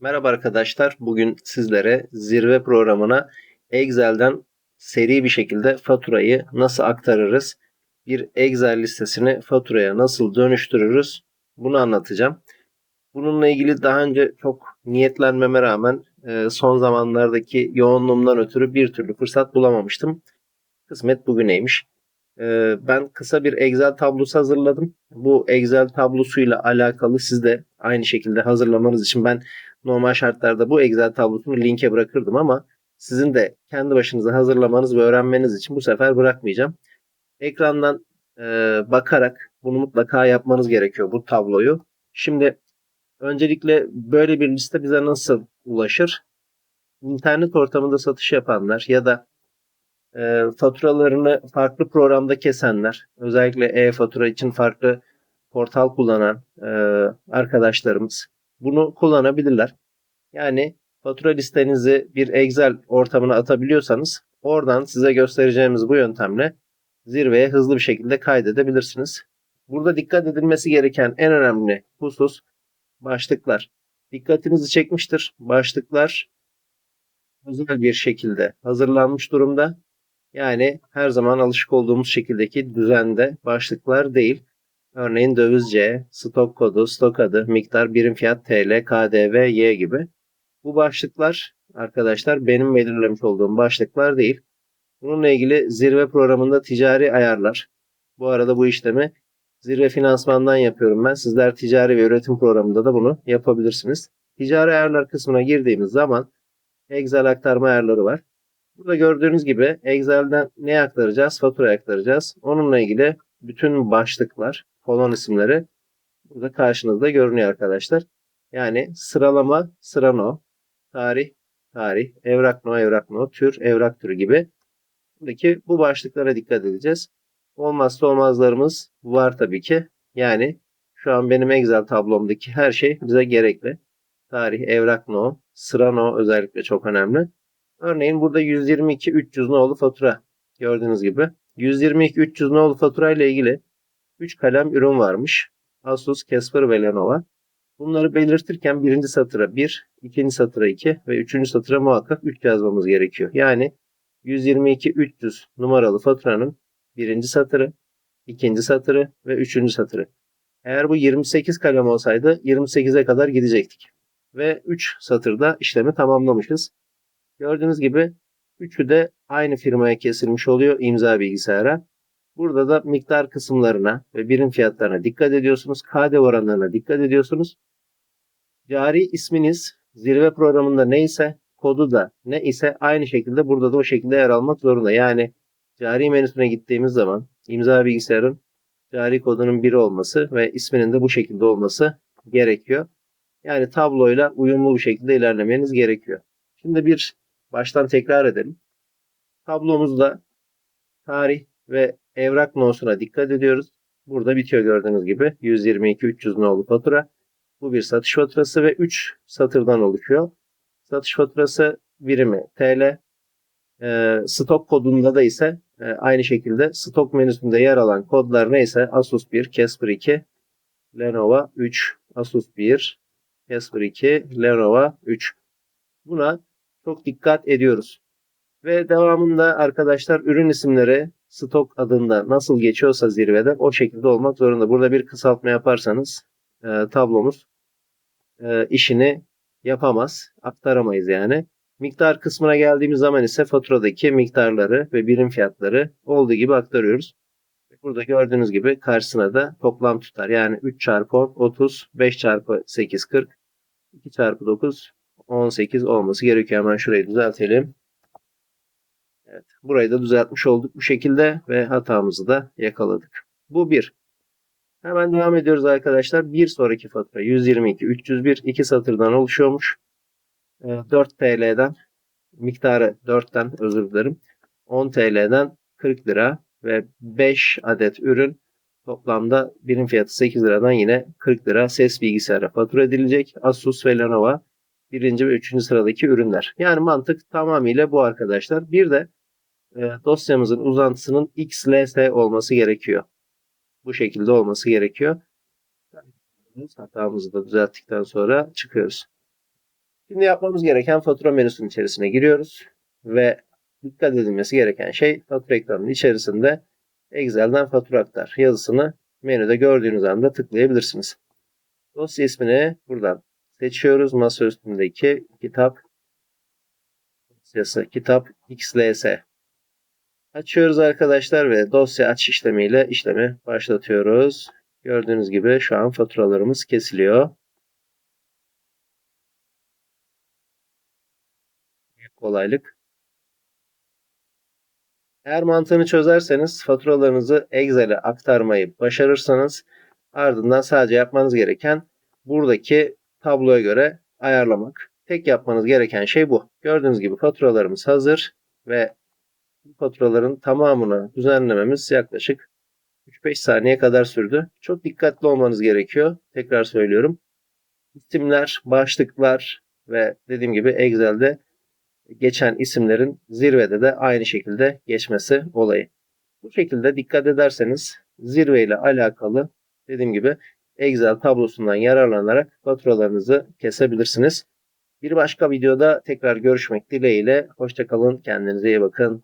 Merhaba arkadaşlar. Bugün sizlere zirve programına Excel'den seri bir şekilde faturayı nasıl aktarırız? Bir Excel listesini faturaya nasıl dönüştürürüz? Bunu anlatacağım. Bununla ilgili daha önce çok niyetlenmeme rağmen e, son zamanlardaki yoğunluğumdan ötürü bir türlü fırsat bulamamıştım. Kısmet bugüneymiş. E, Ben kısa bir Excel tablosu hazırladım. Bu Excel tablosuyla alakalı siz de aynı şekilde hazırlamanız için ben normal şartlarda bu Excel tablosunu linke bırakırdım ama sizin de kendi başınıza hazırlamanız ve öğrenmeniz için bu sefer bırakmayacağım. Ekrandan e, bakarak bunu mutlaka yapmanız gerekiyor bu tabloyu. Şimdi öncelikle böyle bir liste bize nasıl ulaşır? İnternet ortamında satış yapanlar ya da e, faturalarını farklı programda kesenler, özellikle e-fatura için farklı portal kullanan e, arkadaşlarımız bunu kullanabilirler. Yani fatura listenizi bir Excel ortamına atabiliyorsanız oradan size göstereceğimiz bu yöntemle zirveye hızlı bir şekilde kaydedebilirsiniz. Burada dikkat edilmesi gereken en önemli husus başlıklar. Dikkatinizi çekmiştir. Başlıklar özel bir şekilde hazırlanmış durumda. Yani her zaman alışık olduğumuz şekildeki düzende başlıklar değil. Örneğin döviz C, stok kodu, stok adı, miktar, birim fiyat TL, KDV, Y gibi. Bu başlıklar arkadaşlar benim belirlemiş olduğum başlıklar değil. Bununla ilgili zirve programında ticari ayarlar. Bu arada bu işlemi zirve finansmandan yapıyorum ben. Sizler ticari ve üretim programında da bunu yapabilirsiniz. Ticari ayarlar kısmına girdiğimiz zaman Excel aktarma ayarları var. Burada gördüğünüz gibi Excel'den ne aktaracağız? Fatura aktaracağız. Onunla ilgili bütün başlıklar, kolon isimleri burada karşınızda görünüyor arkadaşlar. Yani sıralama, sırano, tarih, tarih, evrak no, evrak no, tür, evrak türü gibi. Buradaki bu başlıklara dikkat edeceğiz. Olmazsa olmazlarımız var tabii ki. Yani şu an benim Excel tablomdaki her şey bize gerekli. Tarih, evrak no, sıra no özellikle çok önemli. Örneğin burada 122 300 nolu fatura gördüğünüz gibi. 122 300 nolu fatura ile ilgili 3 kalem ürün varmış. Asus, Casper ve Lenovo. Bunları belirtirken birinci satıra 1, ikinci satıra 2 ve üçüncü satıra muhakkak 3 yazmamız gerekiyor. Yani 122 300 numaralı faturanın birinci satırı, ikinci satırı ve üçüncü satırı. Eğer bu 28 kalem olsaydı 28'e kadar gidecektik. Ve 3 satırda işlemi tamamlamışız. Gördüğünüz gibi üçü de aynı firmaya kesilmiş oluyor imza bilgisayara. Burada da miktar kısımlarına ve birim fiyatlarına dikkat ediyorsunuz. KD oranlarına dikkat ediyorsunuz. Cari isminiz zirve programında neyse kodu da ne ise aynı şekilde burada da o şekilde yer almak zorunda. Yani cari menüsüne gittiğimiz zaman imza bilgisayarın cari kodunun 1 olması ve isminin de bu şekilde olması gerekiyor. Yani tabloyla uyumlu bir şekilde ilerlemeniz gerekiyor. Şimdi bir baştan tekrar edelim. Tablomuzda tarih ve evrak nosuna dikkat ediyoruz. Burada bitiyor gördüğünüz gibi 122 300 nolu fatura. Bu bir satış faturası ve 3 satırdan oluşuyor. Satış faturası birimi TL. E, stok kodunda da ise e, aynı şekilde stok menüsünde yer alan kodlar neyse Asus 1, Casper 2, Lenovo 3, Asus 1, Casper 2, Lenovo 3. Buna çok dikkat ediyoruz. Ve devamında arkadaşlar ürün isimleri stok adında nasıl geçiyorsa zirvede o şekilde olmak zorunda. Burada bir kısaltma yaparsanız e, tablomuz e, işini yapamaz. Aktaramayız yani. Miktar kısmına geldiğimiz zaman ise faturadaki miktarları ve birim fiyatları olduğu gibi aktarıyoruz. Burada gördüğünüz gibi karşısına da toplam tutar. Yani 3 çarpı 10 30, 5 çarpı 8 40, 2 çarpı 9 18 olması gerekiyor. Hemen şurayı düzeltelim. Evet, burayı da düzeltmiş olduk bu şekilde ve hatamızı da yakaladık. Bu bir. Hemen devam ediyoruz arkadaşlar. Bir sonraki fatura 122 301 iki satırdan oluşuyormuş. 4 ee, TL'den miktarı 4'ten özür dilerim. 10 TL'den 40 lira ve 5 adet ürün toplamda birim fiyatı 8 liradan yine 40 lira ses bilgisayara fatura edilecek. Asus ve Lenovo birinci ve üçüncü sıradaki ürünler. Yani mantık tamamıyla bu arkadaşlar. Bir de e, dosyamızın uzantısının XLS olması gerekiyor. Bu şekilde olması gerekiyor. Hatamızı da düzelttikten sonra çıkıyoruz. Şimdi yapmamız gereken fatura menüsünün içerisine giriyoruz ve dikkat edilmesi gereken şey fatura ekranının içerisinde Excel'den fatura aktar yazısını menüde gördüğünüz anda tıklayabilirsiniz. Dosya ismini buradan seçiyoruz. Masa üstündeki kitap dosyası kitap XLS. Açıyoruz arkadaşlar ve dosya aç işlemiyle işlemi başlatıyoruz. Gördüğünüz gibi şu an faturalarımız kesiliyor. Kolaylık. Eğer mantığını çözerseniz faturalarınızı Excel'e aktarmayı başarırsanız ardından sadece yapmanız gereken buradaki tabloya göre ayarlamak. Tek yapmanız gereken şey bu. Gördüğünüz gibi faturalarımız hazır ve bu faturaların tamamını düzenlememiz yaklaşık 3-5 saniye kadar sürdü. Çok dikkatli olmanız gerekiyor. Tekrar söylüyorum. İsimler, başlıklar ve dediğim gibi Excel'de geçen isimlerin zirvede de aynı şekilde geçmesi olayı. Bu şekilde dikkat ederseniz zirve ile alakalı dediğim gibi Excel tablosundan yararlanarak faturalarınızı kesebilirsiniz. Bir başka videoda tekrar görüşmek dileğiyle. Hoşçakalın. Kendinize iyi bakın.